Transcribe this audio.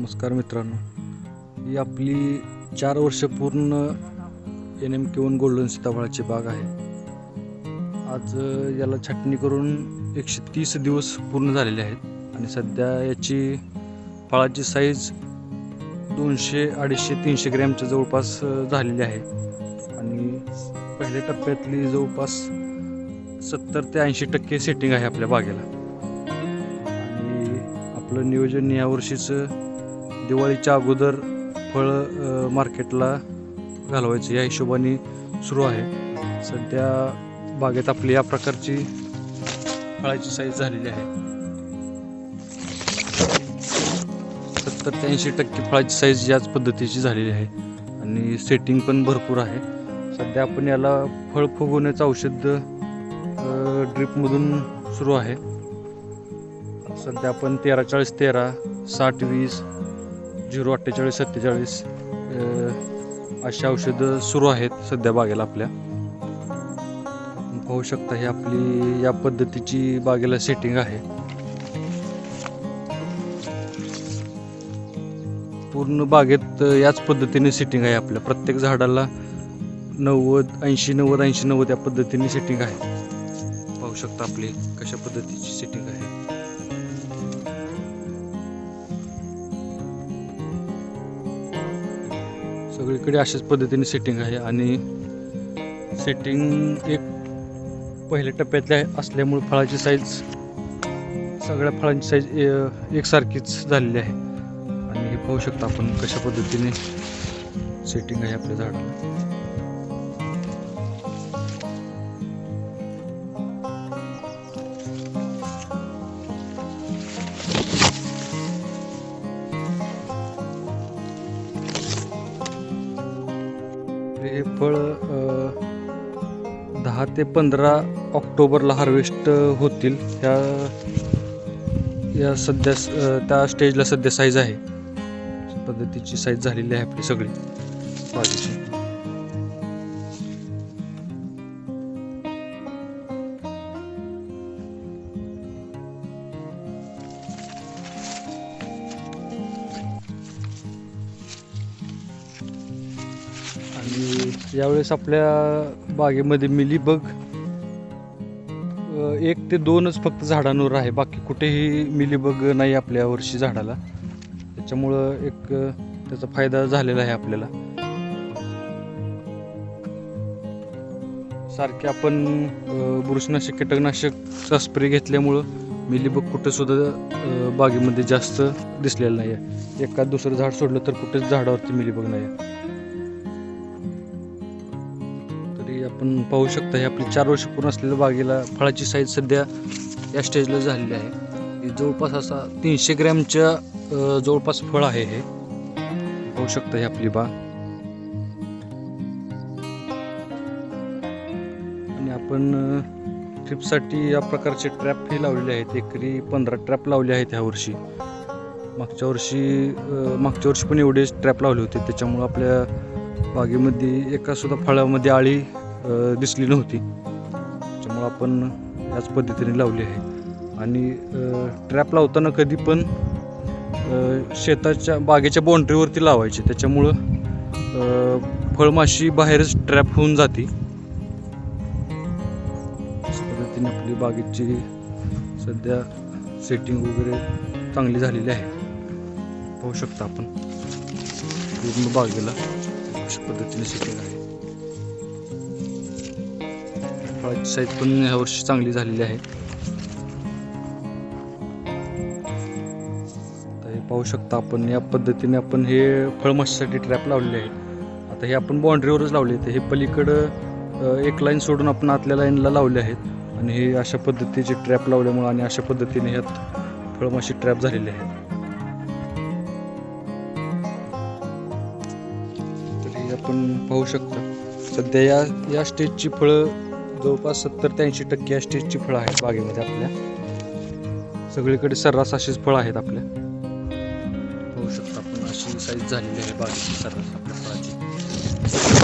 नमस्कार मित्रांनो. ही आपली चार वर्ष पूर्ण N M K one golden सीताफळाची बाग आहे. आज याला छाटणी करून एकशे तीस दिवस पूर्ण झालेले आहेत आणि सध्या याची फळाची साईज दोनशे अडीचशे तीनशे ग्रॅमच्या जवळपास झालेली आहे. आणि पहिल्या टप्प्यातली जवळपास सत्तर ते ऐंशी टक्के सेटिंग आहे आपल्या बागेला. आणि आपलं नियोजन यावर्षीचं दिवाळीच्या अगोदर फळ मार्केटला घालवायची या हिशोबाने सुरू आहे. सध्या बागेत आपली या प्रकारची फळाची साईज झालेली आहे. सत्तर ते ऐंशी टक्के फळाची साईज याच पद्धतीची झालेली आहे आणि सेटिंग पण भरपूर आहे. सध्या आपण याला फळ फुगवण्याचं औषध ड्रिपमधून सुरू आहे. सध्या आपण तेरा चाळीस तेरा साठ वीस झिरो अठ्ठेचाळीस सत्तेचाळीस अशी औषधं सुरू आहेत सध्या बागेला आपल्या. पाहू शकता ही आपली या पद्धतीची बागेला सेटिंग आहे. पूर्ण बागेत याच पद्धतीने सेटिंग आहे आपल्या प्रत्येक झाडाला नव्वद ऐंशी नव्वद ऐंशी नव्वद या पद्धतीने सेटिंग आहे. पाहू शकता आपली कशा पद्धतीची सेटिंग आहे. सगळीकडे अशाच पद्धतीने सेटिंग आहे आणि सेटिंग एक पहिल्या टप्प्यातल्या असल्यामुळे फळाची साईज सगळ्या फळांची साईज एकसारखीच झालेली आहे. आणि हे पाहू शकता आपण कशा पद्धतीने सेटिंग आहे आपल्या झाडाला. हे फळ दहा ते पंधरा ऑक्टोबरला हार्वेस्ट होतील. ह्या या सध्या त्या स्टेजला सध्या साईज आहे. पद्धतीची साईज झालेली आहे आपली सगळी. बाजूची. आणि यावेळेस आपल्या बागेमध्ये मिलीबग एक ते दोनच फक्त झाडांवर आहे बाकी कुठेही मिलीबग नाही आपल्या वर्षी झाडाला. त्याच्यामुळं एक त्याचा फायदा झालेला आहे आपल्याला. सारखे आपण बुरशीनाशक कीटकनाशकचा स्प्रे घेतल्यामुळं मिलीबग कुठंसुद्धा बागेमध्ये जास्त दिसलेलं नाही आहे एखाद दुसरं झाड सोडलं तर कुठेच झाडावरती मिलीबग नाही आहे आपण पाहू शकता हे आपली चार वर्ष पूर्ण असलेल्या बागेला फळाची साईज सध्या या स्टेजला झालेली आहे. जवळपास असा तीनशे ग्रॅमच्या जवळपास फळ आहे हे. पाहू शकता ही आपली बाग. आणि आपण ट्रिपसाठी या प्रकारचे ट्रॅप हे लावलेले आहेत. एकरी पंधरा ट्रॅप लावले आहेत ह्या वर्षी. मागच्या वर्षी मागच्या वर्षी पण एवढेच ट्रॅप लावले होते. त्याच्यामुळं आपल्या बागेमध्ये एकासुद्धा फळामध्ये आळी दिसली नव्हती. त्याच्यामुळं आपण याच पद्धतीने लावली आहे. आणि ट्रॅप लावताना कधी पण शेताच्या बागेच्या बाउंड्रीवरती लावायची. त्याच्यामुळं फळमाशी बाहेरच ट्रॅप होऊन जाते. पद्धतीने आपली बागेची सध्या सेटिंग वगैरे चांगली झालेली आहे. पाहू शकता आपण. पूर्ण बागेला अशा पद्धतीने सेटिंग आहे. फळाची साईज पण ह्या वर्षी चांगली झालेली आहे. आता हे पाहू शकता आपण या पद्धतीने आपण हे फळमाशीसाठी ट्रॅप लावलेले आहे. आता हे आपण बाउंड्रीवरच लावले तर हे पलीकडं एक लाईन सोडून आपण आतल्या लाईनला लावले आहेत. आणि हे अशा पद्धतीचे ट्रॅप लावल्यामुळे आणि अशा पद्धतीने ह्यात फळमाशी ट्रॅप झालेले आहेत तर हे आपण पाहू शकता सध्या या या स्टेजची फळं जवळपास सत्तर ते ऐंशी टक्के या स्टेजची फळं आहेत बागेमध्ये आपल्या. सगळीकडे सर्रास अशीच फळं आहेत आपल्या. पाहू शकता आपण अशी साईज झालेली आहे बागेची सर्रास आपल्या फळाची.